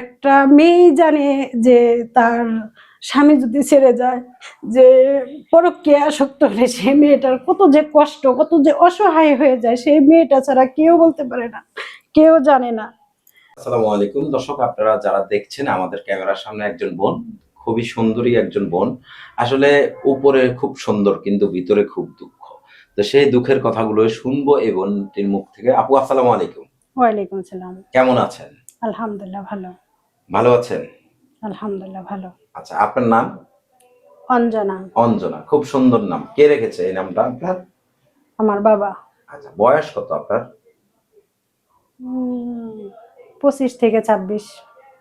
একটা মেয়ে জানে যে তার স্বামী যদি ছেড়ে যায় যে পরকীয় আসক্ত হলে সেই মেয়েটার কত যে কষ্ট কত যে অসহায় হয়ে যায় সেই মেয়েটা ছাড়া কেউ বলতে পারে না কেউ জানে না। আসসালামু আলাইকুম। দর্শক আপনারা যারা দেখছেন আমাদের ক্যামেরার সামনে একজন বোন খুবই সুন্দরী একজন বোন। আসলে উপরে খুব সুন্দর কিন্তু ভিতরে খুব দুঃখ। তো সেই দুঃখের কথাগুলো শুনব এই বোনটির মুখ থেকে। আপু আসসালামু আলাইকুম। ওয়ালাইকুম সালাম কেমন আছেন? আলহামদুলিল্লাহ ভালো। ভালো আছেন? আলহামদুলিল্লাহ ভালো। আচ্ছা আপনার নাম? অঞ্জনা। অঞ্জনা খুব সুন্দর নাম। কে রেখেছে এই নামটা আপনার? আমার বাবা। আচ্ছা বয়স কত আপনার? পঁচিশ থেকে ছাব্বিশ।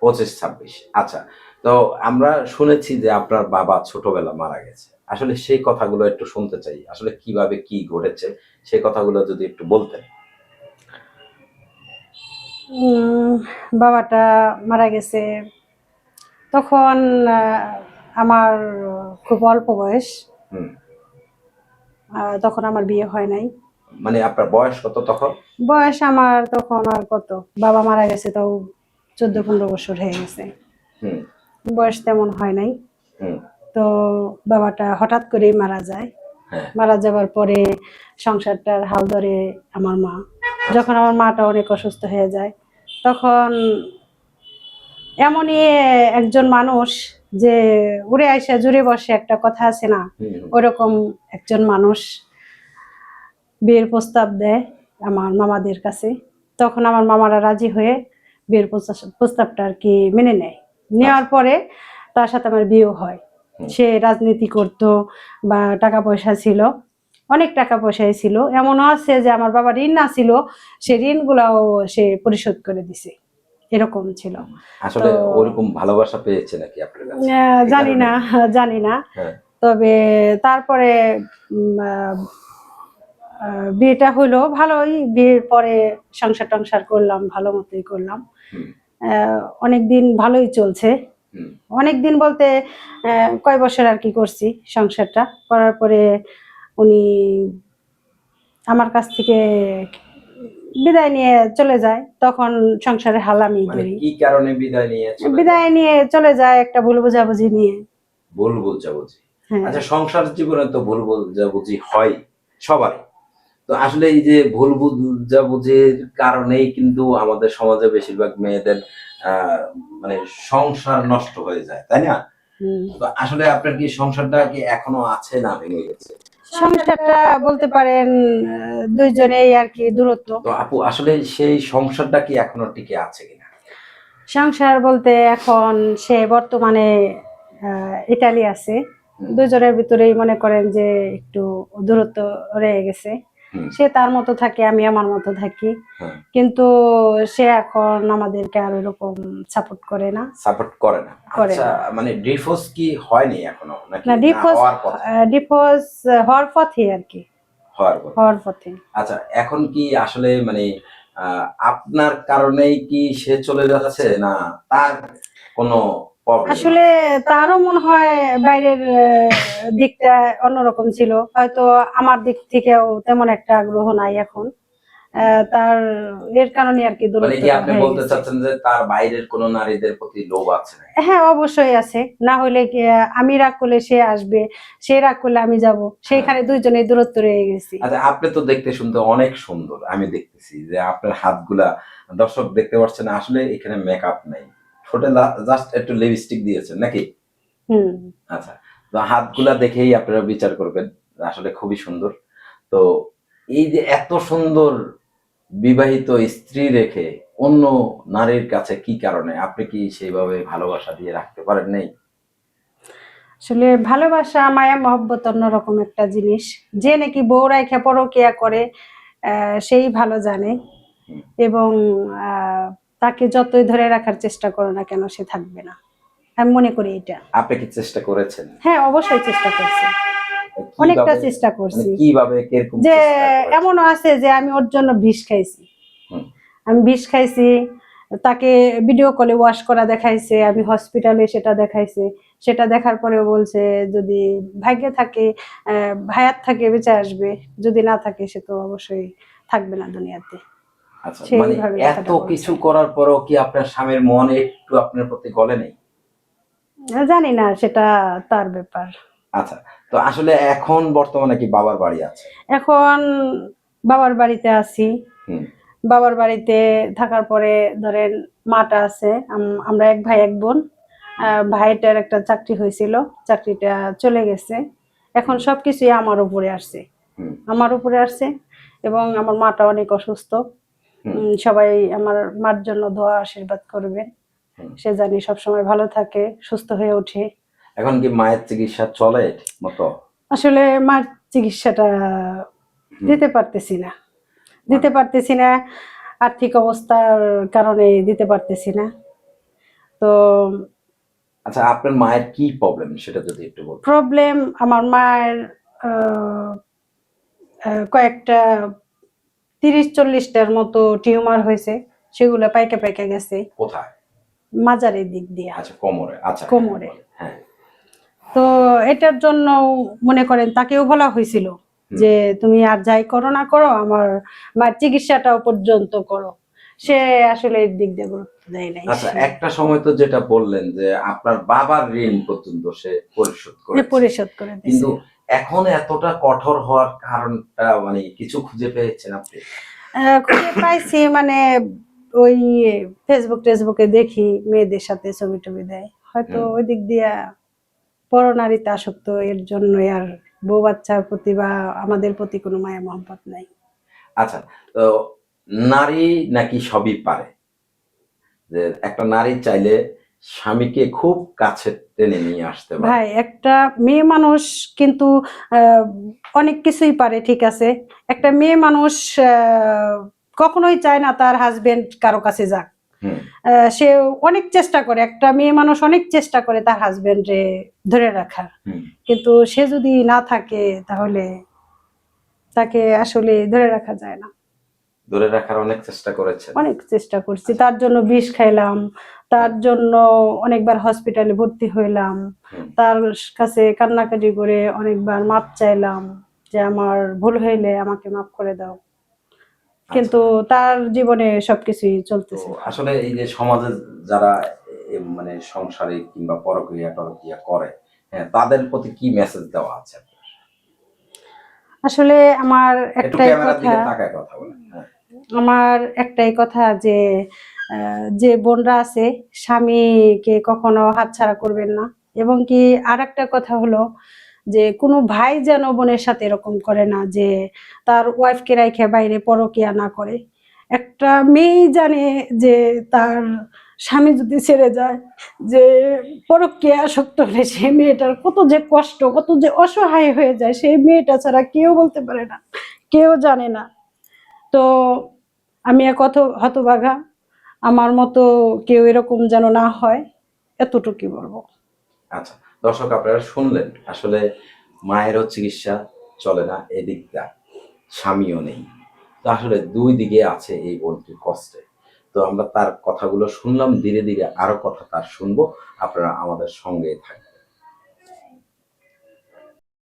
পঁচিশ ছাব্বিশ। আচ্ছা তো আমরা শুনেছি যে আপনার বাবা ছোটবেলা মারা গেছে। আসলে সেই কথাগুলো একটু শুনতে চাই। আসলে কীভাবে কি ঘটেছে? সেই কথাগুলো যদি একটু বলতেন। বাবাটা মারা গেছে। তখন আমার খুব অল্প বয়স। তখন আমার বিয়ে হয় নাই। মানে আপনার বয়স কত তখন? বয়স আমার তখন আর কত? বাবা মারা গেছে তাও চোদ্দ পনেরো বছর হয়ে গেছে। বয়স তেমন হয় নাই। তো বাবাটা হঠাৎ করেই মারা যায়। হ্যাঁ। মারা যাবার পরে সংসারটার হাল ধরে আমার মা। যখন আমার মাটা অনেক অসুস্থ হয়ে যায় তখন এমনই একজন মানুষ যে উড়ে আইসা জুড়ে বসে একটা কথা আছে না। ওরকম একজন মানুষ বিয়ের প্রস্তাব দেয় আমার মামাদের কাছে। তখন আমার মামারা রাজি হয়ে বিয়ের প্রস্তাব- প্রস্তাবটা আর কি মেনে নেয়। নেওয়ার পরে তার সাথে আমার বিয়ে হয়। সে রাজনীতি করত বা টাকা পয়সা ছিল। অনেক টাকা পয়সাই ছিল। এমনও আছে যে আমার বাবা ঋণ না ছিল সে ঋণগুলাও সে পরিশোধ করে দিছে। এরকম ছিল। আসলে ওরকম ভালোবাসা পেয়েছে নাকি আপনার কাছে? জানি না জানি না। হ্যাঁ। তবে তারপরে বিয়েটা হলো ভালোই। বিয়ের পরে সংসার টংসার করলাম ভালো মতোই করলাম। অনেক দিন ভালোই চলছে। অনেক দিন বলতে আহ, কয় বছর আর কি করছি সংসারটা। করার পরে উনি আমার কাছ থেকে বিদায় নিয়ে চলে যায় তখন সংসারে হাল আমি মানে ধরি কি কারণে বিদায় নিয়েছে বিদায় নিয়ে চলে যায় একটা ভুল বোঝাবুঝি নিয়ে। ভুল বুঝাবুঝি। হ্যাঁ। আচ্ছা সংসার জীবনে তো ভুল বোঝাবুঝি হয় সবার তো আসলে এই যে ভুল বুঝাবুঝির কারণেই কিন্তু আমাদের সমাজে বেশিরভাগ মেয়েদের আহ, মানে সংসার নষ্ট হয়ে যায় তাই না? তো আসলে আপনার কি সংসারটা কি এখনও আছে না ভেঙে গেছে? সংসারটা বলতে পারেন দুইজনেই আর কি দূরত্ব তো আপু আসলে সেই সংসারটা কি এখনও টিকে আছে কিনা সংসার বলতে এখন সে বর্তমানে আহ, ইটালি আছে। দুজনের ভিতরেই মনে করেন যে একটু দূরত্ব রয়ে গেছে। সে তার মতো থাকে আমি আমার মতো থাকি। হ্যাঁ। কিন্তু সে এখন আমাদেরকে আর ওরকম সাপোর্ট করে না। সাপোর্ট করে না। আচ্ছা মানে ডিভোর্স কি হয়নি এখনও? নাকি না না, ডিভোর্স হওয়ার ডিভোর্স হওয়ার পথে আর কি। হওয়ার পথে। আচ্ছা এখন কি আসলে মানে আপনার কারণেই কি সে চলে যাচ্ছে না তার কোনো আসলে তারও মনে হয় বাইরের দিকটা অন্যরকম ছিল। হয়তো আমার দিক থেকেও তেমন একটা আগ্রহ নাই এখন। তার এর কারণে আর কি মানে আপনি বলতে চাচ্ছেন যে তার বাইরের কোন নারীদের প্রতি লোভ আছে হ্যাঁ অবশ্যই আছে। না হলে আমি রাগ করলে সে আসবে সে রাগ করলে আমি যাব। সেইখানে দুইজনের দূরত্ব রয়ে গেছি। আচ্ছা আপনি তো দেখতে শুনতে অনেক সুন্দর আমি দেখতেছি যে আপনার হাতগুলা দর্শক দেখতে পাচ্ছেন আসলে এখানে মেকআপ নাই। ঠোঁটে জাস্ট একটু লিপস্টিক দিয়েছেন নাকি? হুম। আচ্ছা তো হাতগুলা দেখেই আপনারা বিচার করবেন আসলে খুবই সুন্দর। তো এই যে এত সুন্দর বিবাহিত স্ত্রী রেখে অন্য নারীর কাছে কি কারণে? আপনি কি সেইভাবে ভালোবাসা দিয়ে রাখতে পারেন নাই? আসলে ভালোবাসা মায়া মহব্বত অন্যরকম একটা জিনিস। যে নাকি বউ রাইখা পরকিয়া করে আহ, সেই ভালো জানে। এবং আহ, তাকে যতই ধরে রাখার চেষ্টা করো না কেন সে থাকবে না। আমি মনে করি এটা। আপনি কি চেষ্টা করেছেন? হ্যাঁ অবশ্যই চেষ্টা করছি। অনেকটা চেষ্টা মানে করছি কীভাবে কীরকম যে এমনও আছে যে আমি ওর জন্য বিষ খাইছি। আমি বিষ খাইছি তাকে ভিডিও কলে ওয়াশ করা দেখাইছে আমি হসপিটালে সেটা দেখাইছে। সেটা দেখার পরেও বলছে যদি ভাগ্যে থাকে ভায়াত থাকে বেঁচে আসবে। যদি না থাকে সে তো অবশ্যই থাকবে না দুনিয়াতে। আচ্ছা মানে এত কিছু করার পরও কি আপনার স্বামীর মন একটু আপনার প্রতি গলে নেই? জানি না সেটা তার ব্যাপার। আচ্ছা তো আসলে এখন বর্তমানে কি বাবার বাড়ি আছে? এখন বাবার বাড়িতে আছি। বাবার বাড়িতে থাকার পরে ধরেন মাটা আছে আমরা এক ভাই এক বোন। ভাইটার একটা চাকরি হয়েছিল চাকরিটা চলে গেছে। এখন সবকিছুই আমার উপরে আসছে। আমার উপরে আসছে এবং আমার মাটা অনেক অসুস্থ। সবাই আমার মার জন্য দোয়া আশীর্বাদ করবেন। সে জানি সবসময় ভালো থাকে সুস্থ হয়ে ওঠে। এখন কি মায়ের চিকিৎসা চলে মতো? আসলে মার চিকিৎসাটা দিতে পারতেছি না। দিতে পারতেছি না আর্থিক অবস্থার কারণে দিতে পারতেছি না। তো আচ্ছা আপনার মায়ের কি প্রবলেম সেটা যদি একটু বলতেন। প্রবলেম আমার মায়ের কয়েকটা তিরিশ চল্লিশটার মতো টিউমার হয়েছে সেগুলো পাইকে পাইকে গেছে। কোথায়? মাজারের দিক দিয়ে। আচ্ছা কোমরে আচ্ছা। কোমরে। হ্যাঁ। তো এটার জন্য মনে করেন তাকেও বলা হয়েছিল যে তুমি আর যাই করো না করো আমার মার চিকিৎসাটাও পর্যন্ত করো। সে আসলে এর দিক দিয়ে গুরুত্ব দেয় নাই। আচ্ছা একটা সময় তো যেটা বললেন যে আপনার বাবার ঋণ পর্যন্ত সে পরিশোধ করে পরিশোধ করে কিন্তু এখন এতটা কঠোর হওয়ার কারণটা মানে কিছু খুঁজে পেয়েছেন আপনি? খুঁজে পাইছি মানে ওই ফেসবুক টেসবুকে দেখি মেয়েদের সাথে ছবি টবি দেয়। হয়তো ওই দিক দিয়া পরনারীতে আসক্ত এর জন্য আর বউ বাচ্চার প্রতি বা আমাদের প্রতি কোনো মায়া মহব্বত নাই। আচ্ছা তো নারী নাকি সবই পারে? যে একটা নারী চাইলে স্বামীকে খুব কাছে টেনে নিয়ে আসতে পারে। ভাই একটা মেয়ে মানুষ কিন্তু অনেক কিছুই পারে ঠিক আছে? একটা মেয়ে মানুষ কখনোই চায় না তার হাজবেন্ড কারও কাছে যাক। আহ, সে অনেক চেষ্টা করে একটা মেয়ে মানুষ অনেক চেষ্টা করে তার হাজবেন্ডে ধরে রাখার। কিন্তু সে যদি না থাকে তাহলে তাকে আসলে ধরে রাখা যায় না। ধরে রাখার অনেক চেষ্টা করেছে অনেক চেষ্টা করছি। তার জন্য বিষ খাইলাম তার জন্য অনেকবার হসপিটালে ভর্তি হইলাম তার কাছে কান্নাকাটি করে অনেকবার মাপ চাইলাম যে আমার ভুল হইলে আমাকে মাফ করে দাও। কিন্তু তার জীবনে সবকিছুই চলতেছে। আসলে এই যে সমাজে যারা মানে সংসারে কিংবা পরক্রিয়া টরক্রিয়া করে হ্যাঁ তাদের প্রতি কি মেসেজ দেওয়া আছে আসলে আমার একটু একটাই কথা আমার একটাই কথা যে যে বোনরা আছে, স্বামীকে কখনো হাতছাড়া করবেন না। এবং কি আর একটা কথা হলো যে, কোনো ভাই যেন বোনের সাথে এরকম করে না যে, তার ওয়াইফকে রাইখে বাইরে পরকিয়া না করে। একটা মেয়ে জানে যে, তার স্বামী যদি ছেড়ে যায়, যে পরকিয়া আসক্ত হলে সেই মেয়েটার কত যে কষ্ট, কত যে অসহায় হয়ে যায় সেই মেয়েটা ছাড়া কেউ বলতে পারে না, কেউ জানে না। তো আমি এক কত হতবাঘা আমার মতো কেউ এরকম যেন না হয়, এতটুকুই বলব। আচ্ছা দর্শক আপনারা শুনলেন, আসলে মায়েরও চিকিৎসা চলে না এদিকটা স্বামীও নেই। তো আসলে দুই দিকে আছে এই বোনটির কষ্টে। তো আমরা তার কথাগুলো শুনলাম, ধীরে ধীরে আরও কথা তার শুনব। আপনারা আমাদের সঙ্গে থাকবেন।